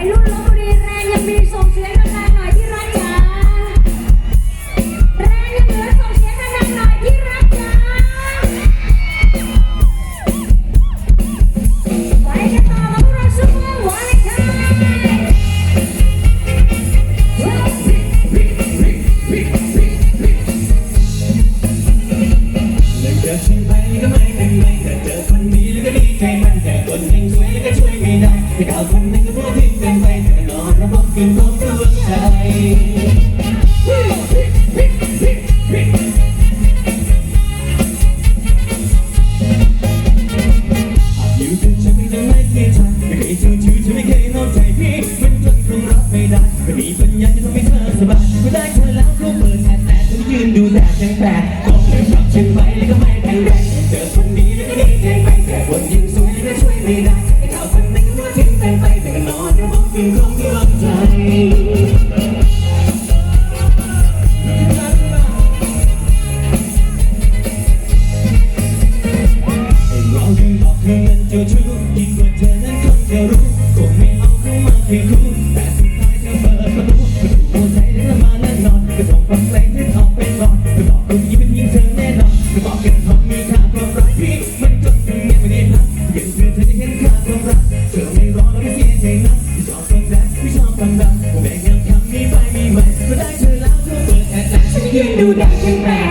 วัยรุ่นลบบุรีแรงยังมีส่งเสียงดังๆหน่อยที่รักจ๋าแรงยังเหลือส่งเสียงดังๆหน่อยที่รักจ๋าไปกันต่อกับพวกเราซุปเปอร์วาเลนไทน์เลิกเจอฉันไปก็ไม่เป็นไรแต่เจอคนดีแล้วก็ดีใจมันแต่คนยังสวยแล้วก็ช่วยไม่ได้แต่ข่าวคนนึงก็พูดทิ้งกันไปแต่ อนระบบกินของตัวใจอยู่กับฉันไม่ไม่เคยทันไม่เคยชูชูฉันไม่เคยนอกใจพี่มันจนคงรับไม่ได้ไม่มีปัญญาจะทำให้เธอสบายไม่ได้เธอแล้วก็เปิดแอดแต่ต้องยืนดูแดดยังแดดก็เลยปรับฉันไปแล้วก็ไม่เป็นไรเจอคนดีแล้วก็ดีใจไปแต่คนยิ่งสวยก็ช่วยไม่ได้ไอ้เขาคนนึงก็ทิ้งไปไปแต่ก็นอนระบบกินของตัว เธอนั้นเจ้าชู้คิดว่าเธอนั้นคงจะรู้คงไม่เอาเข้ามาเคียงคู่แต่สุดท้ายเธอเปิดประตูหัวใจเธอมาแน่นอนก็ส่งฟังเพลงเธอออกไปก่อนเธอบอกคนนี้เป็นยิงเธอแน่นอนเธอบอกก็บทองมีค่าความรักพี่มันจนจนยังไม่ได้พักยังเธอเธอจะเห็นค่าความรักเธอไม่รอแล้วไม่เสียใจนะไม่ชอบฟังแรปไม่ชอบฟังรำผมแบ่งยังคำนี้ไปมีไหมก็ได้เธอแล้วเธอเปิดแอดแต่ฉันยืนดูได้ยังแปล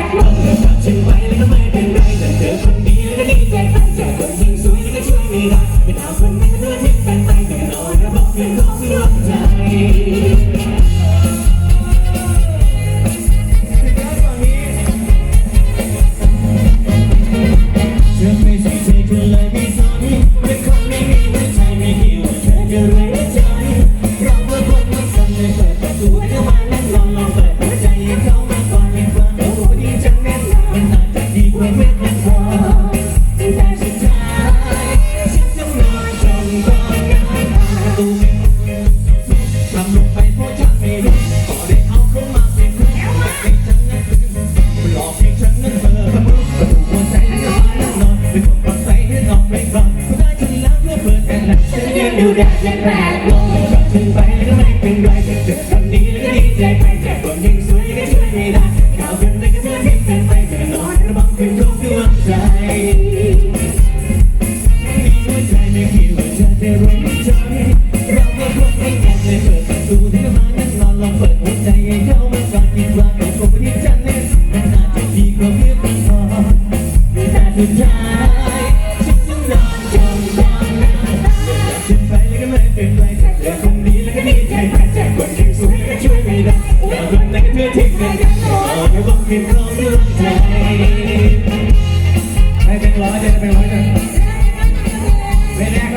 อยู่ได้ยังแปลกลงกับฉันไปแล้วก็ไม่เป็นไรเจอคนดีแล้วก็ดีใจไปแต่คนยังสวยก็ช่วยไม่ได้ข่าวกันได้ก็เธอทิ้งกันไปแต่นอนระบังเป็นของดวงใจมีหัวใจไม่คิดว่าเธอจะรู้ใจเราก็คงไม่อยากเลยเปิดประตูที่มานั่งนอนลองเปิดหัวใจให้เข้ามาก่อนคิดว่าต้องคงที่จะเล่นมันอาจะดีกว่าเพื่อนกันพอแต่สุดท้าย และคนนี้และก็นี่ใครแค่คนคือสู้ให้ช่วยไม่ได้แต่คนในเพื่อทิ้งกันเอาไปบองเขเรื่องใจให้เป็นร้อยจะเป็นร้อยจะไม่แน่ก็